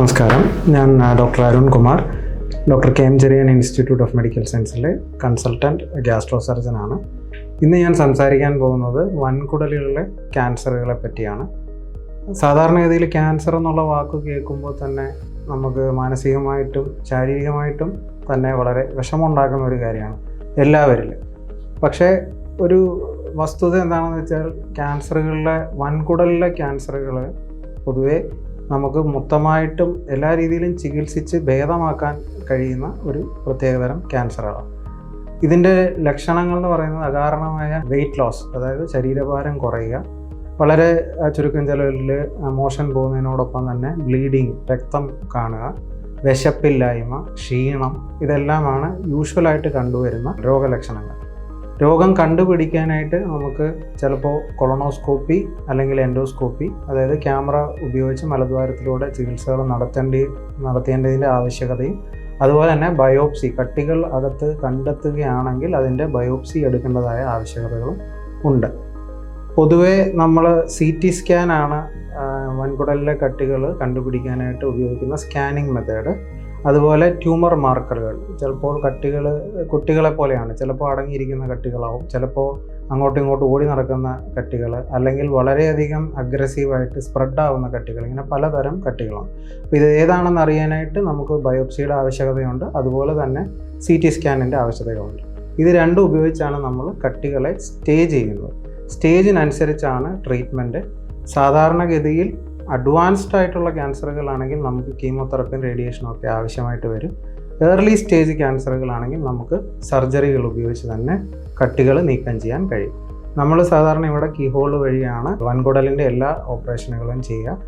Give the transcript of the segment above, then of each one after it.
നമസ്കാരം. ഞാൻ doctor Arun Kumar. Doctor K M Cherian institute of medical സയൻസിലെ consultant gastro സർജനാണ് ഇന്ന് ഞാൻ സംസാരിക്കാൻ പോകുന്നത് വൻകുടലുകളിലെ ക്യാൻസറുകളെ പറ്റിയാണ്. സാധാരണഗതിയിൽ ക്യാൻസർ എന്നുള്ള വാക്ക് കേൾക്കുമ്പോൾ തന്നെ നമുക്ക് മാനസികമായിട്ടും ശാരീരികമായിട്ടും തന്നെ വളരെ വിഷമമുണ്ടാക്കുന്ന ഒരു കാര്യമാണ് എല്ലാവരിലും. പക്ഷേ ഒരു വസ്തുത എന്താണെന്ന് വെച്ചാൽ ക്യാൻസറുകളിലെ വൻകുടലിലെ ക്യാൻസറുകൾ പൊതുവേ നമുക്ക് മൊത്തമായിട്ടും എല്ലാ രീതിയിലും ചികിത്സിച്ച് ഭേദമാക്കാൻ കഴിയുന്ന ഒരു പ്രത്യേകതരം ക്യാൻസറാണ്. ഇതിന്റെ ലക്ഷണങ്ങൾ എന്ന് പറയുന്നത് അകാരണമായ വെയിറ്റ് ലോസ് അതായത് ശരീരഭാരം കുറയുക വളരെ ചുരുക്കം ചിലവിൽ മോഷൻ പോകുന്നതിനോടൊപ്പം തന്നെ ബ്ലീഡിങ് രക്തം കാണുക വിശപ്പില്ലായ്മ ക്ഷീണം ഇതെല്ലാമാണ് യൂഷ്വലായിട്ട് കണ്ടുവരുന്ന രോഗലക്ഷണങ്ങൾ. രോഗം കണ്ടുപിടിക്കാനായിട്ട് നമുക്ക് ചിലപ്പോൾ കൊളോണോസ്കോപ്പി അല്ലെങ്കിൽ എൻഡോസ്കോപ്പി അതായത് ക്യാമറ ഉപയോഗിച്ച് മലദ്വാരത്തിലൂടെ ചികിത്സകൾ നടത്തേണ്ടി നടത്തേണ്ടതിന്റെ ആവശ്യകതയും അതുപോലെ തന്നെ ബയോപ്സി കട്ടികൾ അകത്ത് കണ്ടെത്തുകയാണെങ്കിൽ അതിന്റെ ബയോപ്സി എടുക്കേണ്ടതായ ആവശ്യകതകളും ഉണ്ട്. പൊതുവേ നമ്മൾ സി ടി സ്കാനാണ് വൻകുടലിലെ കട്ടികൾ കണ്ടുപിടിക്കാനായിട്ട് ഉപയോഗിക്കുന്ന സ്കാനിങ് മെത്തേഡ് അതുപോലെ ട്യൂമർ മാർക്കറുകൾ. ചിലപ്പോൾ കട്ടികൾ കുട്ടികളെ പോലെയാണ്. ചിലപ്പോൾ അടങ്ങിയിരിക്കുന്ന കട്ടികളാവും. ചിലപ്പോൾ അങ്ങോട്ടും ഇങ്ങോട്ടും ഓടി നടക്കുന്ന കട്ടികൾ അല്ലെങ്കിൽ വളരെയധികം അഗ്രസീവായിട്ട് സ്പ്രെഡ് ആവുന്ന കട്ടികൾ. ഇങ്ങനെ പലതരം കട്ടികളാണ്. അപ്പോൾ ഇത് ഏതാണെന്ന് അറിയാനായിട്ട് നമുക്ക് ബയോപ്സിയുടെ ആവശ്യകതയുണ്ട്. അതുപോലെ തന്നെ സി ടി സ്കാനിന്റെ ആവശ്യകതയുണ്ട് ഇത് രണ്ടും ഉപയോഗിച്ചാണ് നമ്മൾ കട്ടികളെ സ്റ്റേജ് ചെയ്യുന്നത്. സ്റ്റേജിനനുസരിച്ചാണ് ട്രീറ്റ്മെന്റ്. സാധാരണഗതിയിൽ അഡ്വാൻസ്ഡ് ആയിട്ടുള്ള ക്യാൻസറുകളാണെങ്കിൽ നമുക്ക് കീമോതെറപ്പിയും റേഡിയേഷനും ഒക്കെ ആവശ്യമായിട്ട് വരും. ഏർലി സ്റ്റേജ് ക്യാൻസറുകളാണെങ്കിൽ നമുക്ക് സർജറികൾ ഉപയോഗിച്ച് തന്നെ കട്ടികൾ നീക്കം ചെയ്യാൻ കഴിയും. നമ്മൾ സാധാരണ ഇവിടെ കീഹോൾ വഴിയാണ് വൻകുടലിന്റെ എല്ലാ ഓപ്പറേഷനുകളും ചെയ്യുക.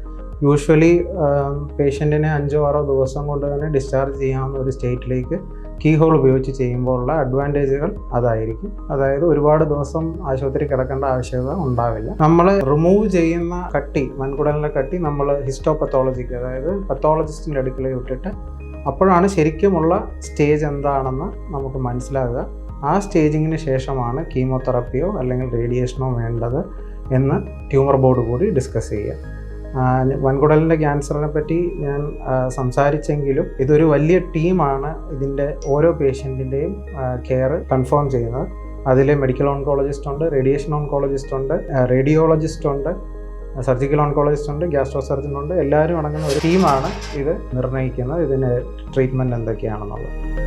യൂഷ്വലി പേഷ്യന്റിനെ അഞ്ചോ ആറോ ദിവസം കൊണ്ട് തന്നെ ഡിസ്ചാർജ് ചെയ്യാവുന്ന ഒരു സ്റ്റേറ്റിലേക്ക് കീ ഹോൾ ഉപയോഗിച്ച് ചെയ്യുമ്പോഴുള്ള അഡ്വാന്റേജുകൾ അതായിരിക്കും. അതായത് ഒരുപാട് ദിവസം ആശുപത്രി കിടക്കേണ്ട ആവശ്യകത ഉണ്ടാവില്ല. നമ്മൾ റിമൂവ് ചെയ്യുന്ന കട്ടി മൺകുടലിന്റെ കട്ടി നമ്മൾ ഹിസ്റ്റോപത്തോളജിക്ക് അതായത് പത്തോളജിസ്റ്റിന്റെ അടുക്കലേക്ക് വിട്ടിട്ട് അപ്പോഴാണ് ശരിക്കുമുള്ള സ്റ്റേജ് എന്താണെന്ന് നമുക്ക് മനസ്സിലാകുക ആ സ്റ്റേജിങ്ങിന് ശേഷമാണ് കീമോതെറപ്പിയോ അല്ലെങ്കിൽ റേഡിയേഷനോ വേണ്ടത് എന്ന് ട്യൂമർ ബോർഡ് കൂടി ഡിസ്കസ് ചെയ്യുക. വൻകുടലിന്റെ ക്യാൻസറിനെ പറ്റി ഞാൻ സംസാരിച്ചെങ്കിലും ഇതൊരു വലിയ ടീമാണ് ഇതിന്റെ ഓരോ പേഷ്യന്റിന്റെയും കെയർ കൺഫേം ചെയ്യുന്നത്. അതിൽ മെഡിക്കൽ ഓൺകോളജിസ്റ്റ് ഉണ്ട് റേഡിയേഷൻ ഓൺകോളജിസ്റ്റ് ഉണ്ട് റേഡിയോളജിസ്റ്റ് ഉണ്ട് സർജിക്കൽ ഓൺകോളജിസ്റ്റ് ഉണ്ട് ഗ്യാസ്ട്രോ സർജൻ ഉണ്ട്. എല്ലാവരും അടങ്ങുന്ന ഒരു ടീമാണ് ഇത് നിർണയിക്കുന്നത് ഇതിന് ട്രീറ്റ്മെന്റ് എന്തൊക്കെയാണെന്നുള്ളത്.